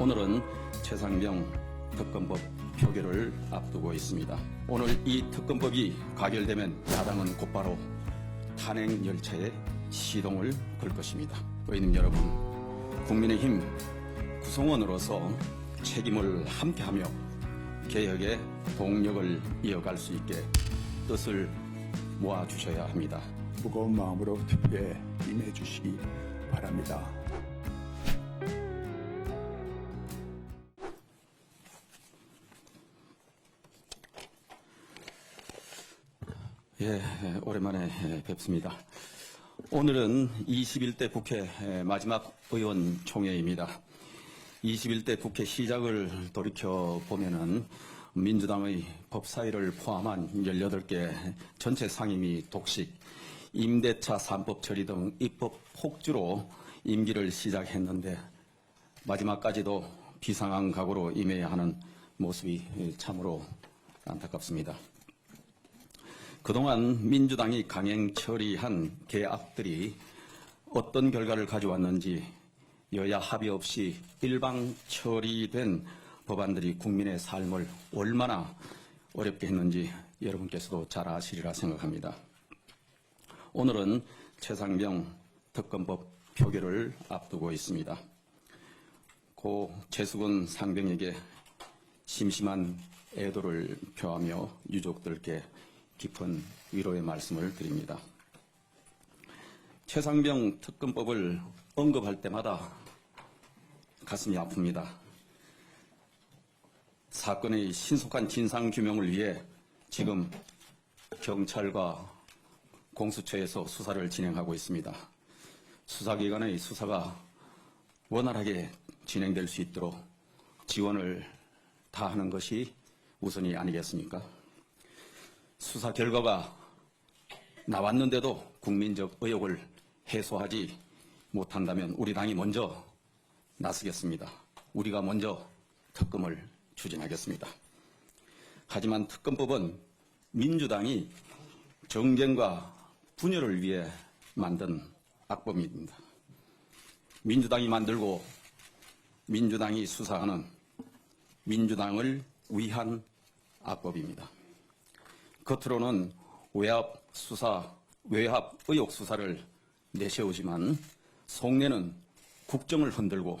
오늘은 최상병 특검법 표결을 앞두고 있습니다. 오늘 이 특검법이 가결되면 야당은 곧바로 탄핵 열차에 시동을 걸 것입니다. 의원님 여러분, 국민의힘 구성원으로서 책임을 함께하며 개혁의 동력을 이어갈 수 있게 뜻을 모아주셔야 합니다. 무거운 마음으로 투표에 임해 주시기 바랍니다. 예, 오랜만에 뵙습니다. 오늘은 21대 국회 마지막 의원 총회입니다. 21대 국회 시작을 돌이켜 보면은 민주당의 법사위를 포함한 18개 전체 상임위 독식, 임대차 3법 처리 등 입법 폭주로 임기를 시작했는데 마지막까지도 비상한 각오로 임해야 하는 모습이 참으로 안타깝습니다. 그동안 민주당이 강행 처리한 계약들이 어떤 결과를 가져왔는지 여야 합의 없이 일방 처리된 법안들이 국민의 삶을 얼마나 어렵게 했는지 여러분께서도 잘 아시리라 생각합니다. 오늘은 최상병 특검법 표결을 앞두고 있습니다. 고 최수근 상병에게 심심한 애도를 표하며 유족들께 깊은 위로의 말씀을 드립니다. 최상병 특검법을 언급할 때마다 가슴이 아픕니다. 사건의 신속한 진상 규명을 위해 지금 경찰과 공수처에서 수사를 진행하고 있습니다. 수사기관의 수사가 원활하게 진행될 수 있도록 지원을 다하는 것이 우선이 아니겠습니까? 수사 결과가 나왔는데도 국민적 의혹을 해소하지 못한다면 우리 당이 먼저 나서겠습니다. 우리가 먼저 특검을 추진하겠습니다. 하지만 특검법은 민주당이 정쟁과 분열을 위해 만든 악법입니다. 민주당이 만들고 민주당이 수사하는 민주당을 위한 악법입니다. 겉으로는 외압 수사, 외압 의혹 수사를 내세우지만 속내는 국정을 흔들고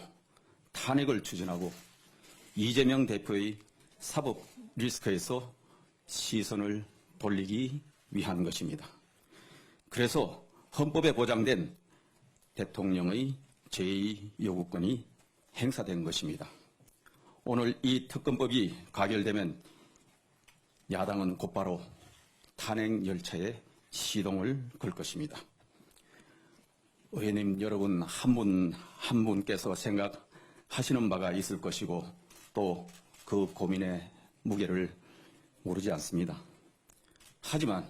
탄핵을 추진하고 이재명 대표의 사법 리스크에서 시선을 돌리기 위한 것입니다. 그래서 헌법에 보장된 대통령의 제2 요구권이 행사된 것입니다. 오늘 이 특검법이 가결되면 야당은 곧바로 탄핵 열차에 시동을 걸 것입니다. 의원님 여러분 한분한 분께서 생각하시는 바가 있을 것이고 또 그 고민의 무게를 모르지 않습니다. 하지만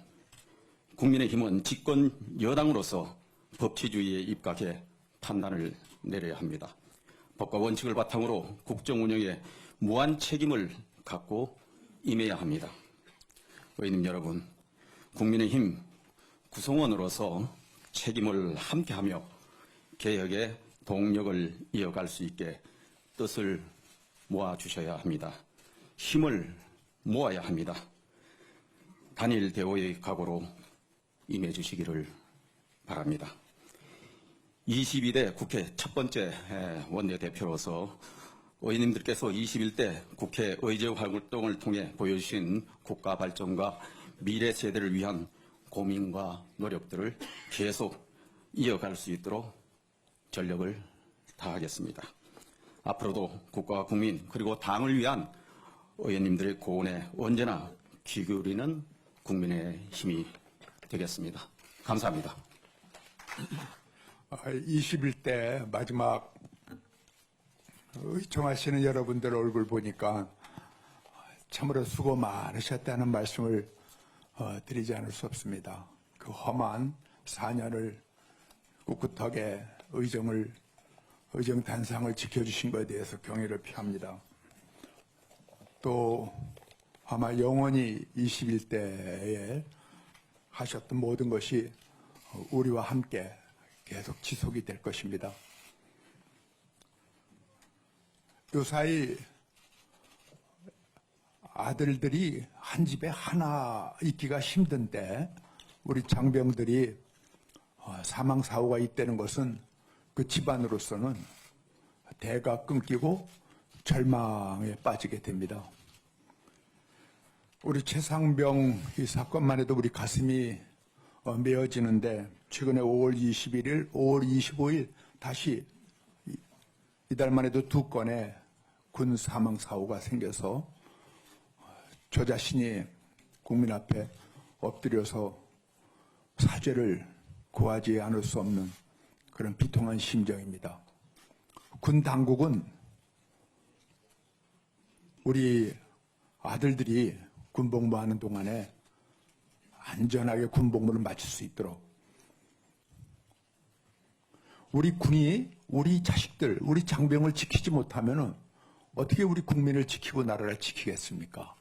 국민의힘은 집권 여당으로서 법치주의에 입각해 판단을 내려야 합니다. 법과 원칙을 바탕으로 국정 운영에 무한 책임을 갖고 임해야 합니다. 의원님 여러분, 국민의힘 구성원으로서 책임을 함께하며 개혁의 동력을 이어갈 수 있게 뜻을 모아주셔야 합니다. 힘을 모아야 합니다. 단일 대오의 각오로 임해주시기를 바랍니다. 22대 국회 첫 번째 원내대표로서 의원님들께서 21대 국회 의제 활동을 통해 보여주신 국가 발전과 미래 세대를 위한 고민과 노력들을 계속 이어갈 수 있도록 전력을 다하겠습니다. 앞으로도 국가와 국민 그리고 당을 위한 의원님들의 고언에 언제나 귀 기울이는 국민의 힘이 되겠습니다. 감사합니다. 21대 마지막 의청하시는 여러분들 얼굴 보니까 참으로 수고 많으셨다는 말씀을 어, 드리지 않을 수 없습니다. 그 험한 4년을 꿋꿋하게 의정을 의정 단상을 지켜주신 것에 대해서 경의를 표합니다. 또 아마 영원히 21대에 하셨던 모든 것이 우리와 함께 계속 지속이 될 것입니다. 요사이 아들들이 한 집에 하나 있기가 힘든데 우리 장병들이 어, 사망 사고가 있다는 것은 그 집안으로서는 대가 끊기고 절망에 빠지게 됩니다. 우리 최상병 이 사건만 해도 우리 가슴이 어, 메어지는데 최근에 5월 21일, 5월 25일 다시 이- 이달만 해도 두 건의 군 사망 사고가 생겨서 저 자신이 국민 앞에 엎드려서 사죄를 구하지 않을 수 없는 그런 비통한 심정입니다. 군 당국은 우리 아들들이 군복무하는 동안에 안전하게 군복무를 마칠 수 있도록 우리 군이 우리 자식들, 우리 장병을 지키지 못하면 어떻게 우리 국민을 지키고 나라를 지키겠습니까?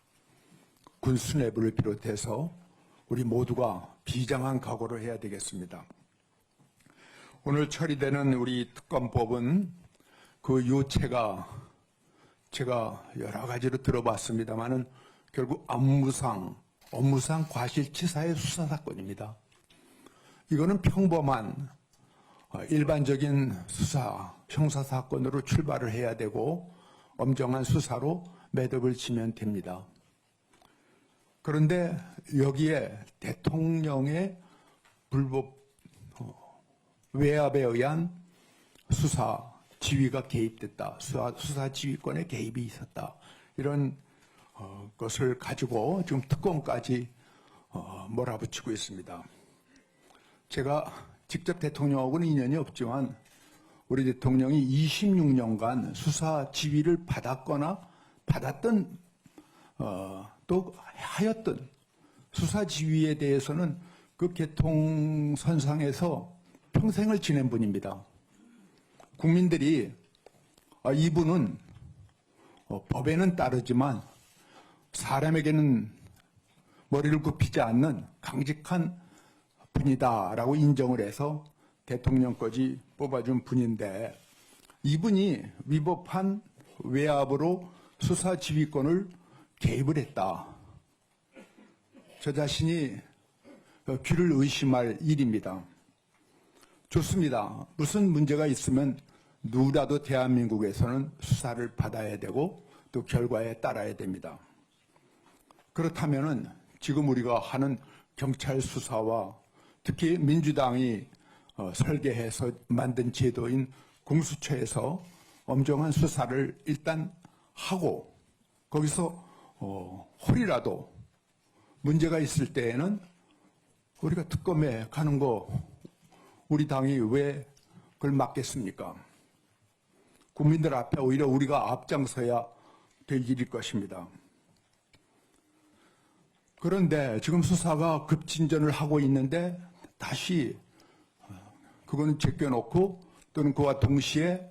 군 수뇌부를 비롯해서 우리 모두가 비장한 각오를 해야 되겠습니다. 오늘 처리되는 우리 특검법은 그 요체가 제가 여러 가지로 들어봤습니다만은 결국 업무상 업무상 과실치사의 수사 사건입니다. 이거는 평범한 어, 일반적인 수사 형사 사건으로 출발을 해야 되고 엄정한 수사로 매듭을 치면 됩니다. 그런데 여기에 대통령의 불법 어, 외압에 의한 수사 지휘가 개입됐다. 수사, 수사 지휘권에 개입이 있었다. 이런 어, 것을 가지고 지금 특검까지 어, 몰아붙이고 있습니다. 제가 직접 대통령하고는 인연이 없지만 우리 대통령이 26년간 수사 지휘를 받았거나 받았던 어, 또 하였던 수사 지휘에 대해서는 그 개통선상에서 평생을 지낸 분입니다. 국민들이 아, 이분은 어, 법에는 따르지만 사람에게는 머리를 굽히지 않는 강직한 분이다라고 인정을 해서 대통령까지 뽑아준 분인데 이분이 위법한 외압으로 수사 지휘권을 개입을 했다. 저 자신이 어, 귀를 의심할 일입니다. 좋습니다. 무슨 문제가 있으면 누구라도 대한민국에서는 수사를 받아야 되고 또 결과에 따라야 됩니다. 그렇다면은 지금 우리가 하는 경찰 수사와 특히 민주당이 어, 설계해서 만든 제도인 공수처에서 엄정한 수사를 일단 하고 거기서 어, 홀이라도 문제가 있을 때에는 우리가 특검에 가는 거 우리 당이 왜 그걸 막겠습니까? 국민들 앞에 오히려 우리가 앞장서야 될 일일 것입니다. 그런데 지금 수사가 급진전을 하고 있는데 다시 어, 그거는 제껴놓고 또는 그와 동시에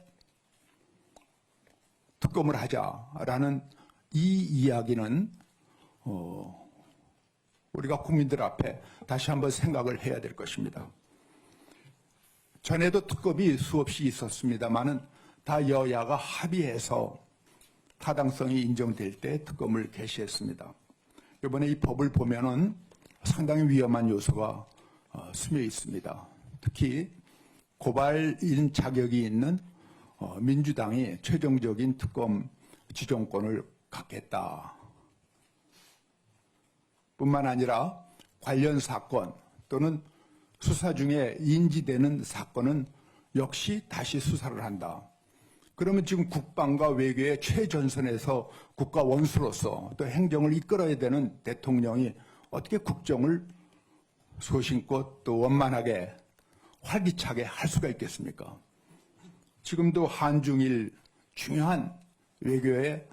특검을 하자라는 이 이야기는 어, 우리가 국민들 앞에 다시 한번 생각을 해야 될 것입니다. 전에도 특검이 수없이 있었습니다만은 다 여야가 합의해서 타당성이 인정될 때 특검을 개시했습니다. 이번에 이 법을 보면은 상당히 위험한 요소가 어, 스며 있습니다. 특히 고발인 자격이 있는 어, 민주당이 최종적인 특검 지정권을 갖겠다. 뿐만 아니라 관련 사건 또는 수사 중에 인지되는 사건은 역시 다시 수사를 한다. 그러면 지금 국방과 외교의 최전선에서 국가 원수로서 또 행정을 이끌어야 되는 대통령이 어떻게 국정을 소신껏 또 원만하게 활기차게 할 수가 있겠습니까? 지금도 한중일 중요한 외교의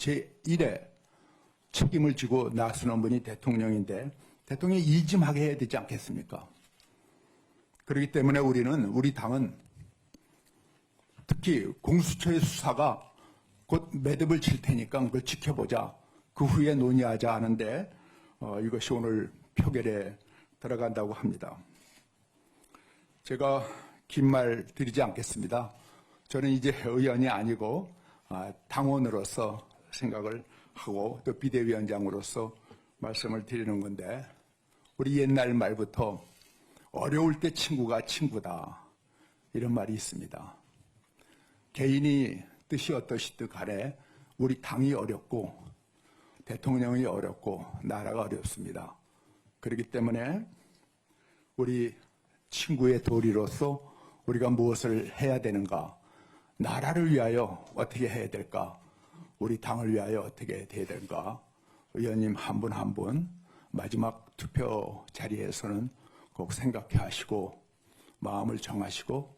제1의 책임을 지고 나서는 분이 대통령인데 대통령이 일좀 하게 해야 되지 않겠습니까? 그렇기 때문에 우리는 우리 당은 특히 공수처의 수사가 곧 매듭을 칠 테니까 그걸 지켜보자. 그 후에 논의하자 하는데 어, 이것이 오늘 표결에 들어간다고 합니다. 제가 긴 말 드리지 않겠습니다. 저는 이제 의원이 아니고 아, 당원으로서 생각을 하고 또 비대위원장으로서 말씀을 드리는 건데 우리 옛날 말부터 어려울 때 친구가 친구다 이런 말이 있습니다. 개인이 뜻이 어떠시든 간에 우리 당이 어렵고 대통령이 어렵고 나라가 어렵습니다. 그렇기 때문에 우리 친구의 도리로서 우리가 무엇을 해야 되는가? 나라를 위하여 어떻게 해야 될까? 우리 당을 위하여 어떻게 돼야 될까? 의원님 한 분 한 분 마지막 투표 자리에서는 꼭 생각해 하시고 마음을 정하시고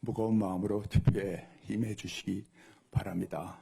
무거운 마음으로 투표에 임해 주시기 바랍니다.